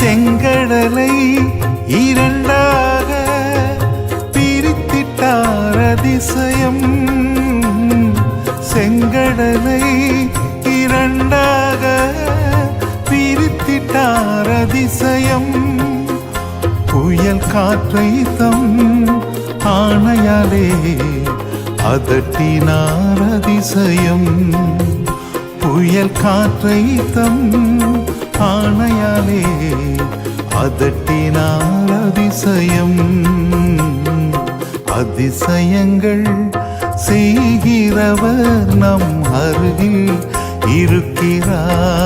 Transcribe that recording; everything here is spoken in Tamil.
செங்கடலை இரண்டாக பிரித்திட்டார் அதிசயம். செங்கடலை இரண்டாக பிரித்திட்டார் அதிசயம். புயல் காற்றை தம் ஆணையாலே அதட்டினார் அதிசயம். புயல் காற்றை தம் அதட்டினார் அதிசயம். அதிசயங்கள் செய்கிறவர் நம் அருகில் இருக்கிறார்.